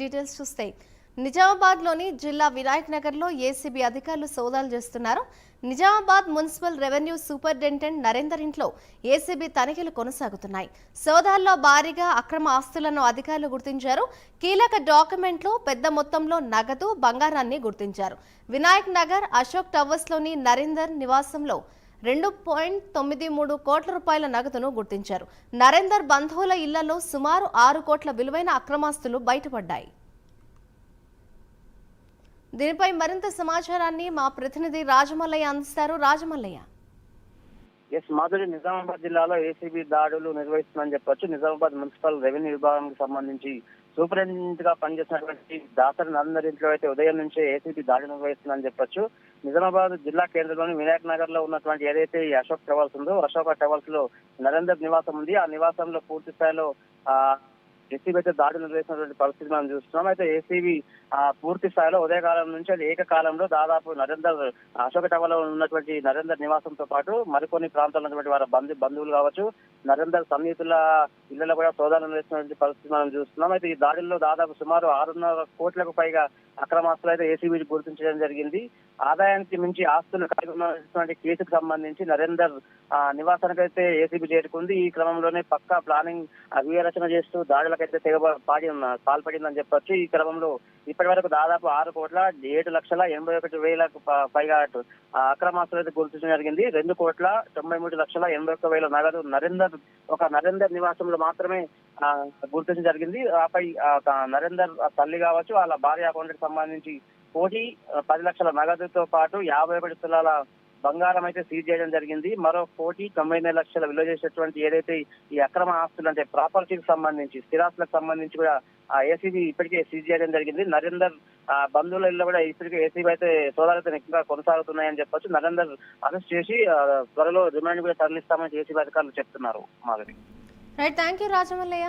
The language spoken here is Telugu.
డీటెయిల్స్ చూస్తే నిజామాబాద్లోని జిల్లా వినాయక్ నగర్లో ఏసీబీ అధికారులు సోదాలు చేస్తున్నారు. Nizamabad municipal revenue superintendent Narender ఇంట్లో ఏసీబీ తనిఖీలు కొనసాగుతున్నాయి. సోదాల్లో భారీగా అక్రమ ఆస్తులను అధికారులు గుర్తించారు. కీలక డాక్యుమెంట్లో పెద్ద మొత్తంలో నగదు బంగారాన్ని గుర్తించారు. వినాయక్ నగర్ అశోక్ టవర్స్లోని నరేందర్ నివాసంలో రెండు పాయింట్ తొమ్మిది మూడు కోట్ల రూపాయల నగదును గుర్తించారు. నరేందర్ బంధువుల ఇళ్ళలో సుమారు ఆరు కోట్ల విలువైన అక్రమాస్తులు బయటపడ్డాయి. దీనిపై మరింత సమాచారాన్ని మా ప్రతినిధి రాజమల్లయ్య అందిస్తారు. రాజమల్లయ్య. ఎస్ మాధురి నిజామాబాద్ జిల్లాలో ఏసీబీ దాడులు నిర్వహిస్తుందని చెప్పొచ్చు. నిజామాబాద్ మున్సిపల్ రెవెన్యూ విభాగానికి సంబంధించి సూపరింటెండెంట్గా పనిచేసినటువంటి దాసరి నరేందర్ ఇంట్లో అయితే ఉదయం నుంచే ఏసీబీ దాడి నిర్వహిస్తుందని చెప్పొచ్చు. నిజామాబాద్ జిల్లా కేంద్రంలోని వినాయక్ నగర్లో ఉన్నటువంటి ఏదైతే అశోక్ ట్రావెల్స్ ఉందో అశోక ట్రావెల్స్లో నరేందర్ నివాసం ఉంది. ఆ నివాసంలో పూర్తి స్థాయిలో ఆ ఏసీబీ అయితే దాడి నిర్వహిస్తున్నటువంటి పరిస్థితి మనం చూస్తున్నాం. అయితే ఏసీబీ ఆ పూర్తి స్థాయిలో ఉదయకాలం నుంచి అది ఏకకాలంలో దాదాపు నరేందర్ అశోక టవర్లో ఉన్నటువంటి నరేందర్ నివాసంతో పాటు మరికొన్ని ప్రాంతాల్లో ఉన్నటువంటి వారి బంధు బంధువులు కావచ్చు నరేందర్ సన్నిహితుల ఇళ్ళలో కూడా సోదాలు నిర్వహిస్తున్నటువంటి పరిస్థితి మనం చూస్తున్నాం. అయితే ఈ దాడుల్లో దాదాపు సుమారు ఆరున్నర కోట్లకు పైగా అక్రమాస్తులు అయితే ఏసీబీ గుర్తించడం జరిగింది. ఆదాయానికి మించి ఆస్తులు కలిగి కేసుకు సంబంధించి నరేందర్ ఆ, అయితే ఏసీబీ చేరుకుంది. ఈ క్రమంలోనే పక్కా ప్లానింగ్ వ్యూహరచన చేస్తూ దాడులకైతే తెగ పాడి ఉన్న- పాల్పడిందని చెప్పొచ్చు. ఈ క్రమంలో ఇప్పటి వరకు దాదాపు ఆరు కోట్ల ఏడు లక్షల ఎనభై ఒకటి వేలకు పైగా ఆ, అక్రమాస్తులు అయితే గుర్తించడం జరిగింది. రెండు కోట్ల తొంభై మూడు లక్షల ఎనభై ఒక్క వేల నగదు నరేందర్ ఒక నరేందర్ నివాసంలో మాత్రమే గుర్తించడం జరిగింది. ఆపై ఆ, నరేందర్ తల్లి కావచ్చు వాళ్ళ భార్య అకౌంట్కి సంబంధించి కోటి పది లక్షల నగదుతో పాటు యాభై ఒకటి తులాల బంగారం అయితే సీజ్ చేయడం జరిగింది. మరో కోటి తొంభై ఎనిమిది లక్షల విలువ చేసేటువంటి ఏదైతే ఈ అక్రమ ఆస్తులు అంటే ప్రాపర్టీకి సంబంధించి స్థిరాస్తులకు సంబంధించి కూడా ఆ ఏసీబీ ఇప్పటికే సీజ్ చేయడం జరిగింది. నరేందర్ ఆ బంధువుల ఇల్లు కూడా ఇప్పటికే ఏసీబీ అయితే సోదాలతో ఎక్కువగా కొనసాగుతున్నాయని చెప్పొచ్చు. నరేందర్ అరెస్ట్ చేసి త్వరలో రిమాండ్ కూడా తరలిస్తామని ఏసీబీ అధికారులు చెప్తున్నారు. Madhavi. Right thank you Rajamallaiah.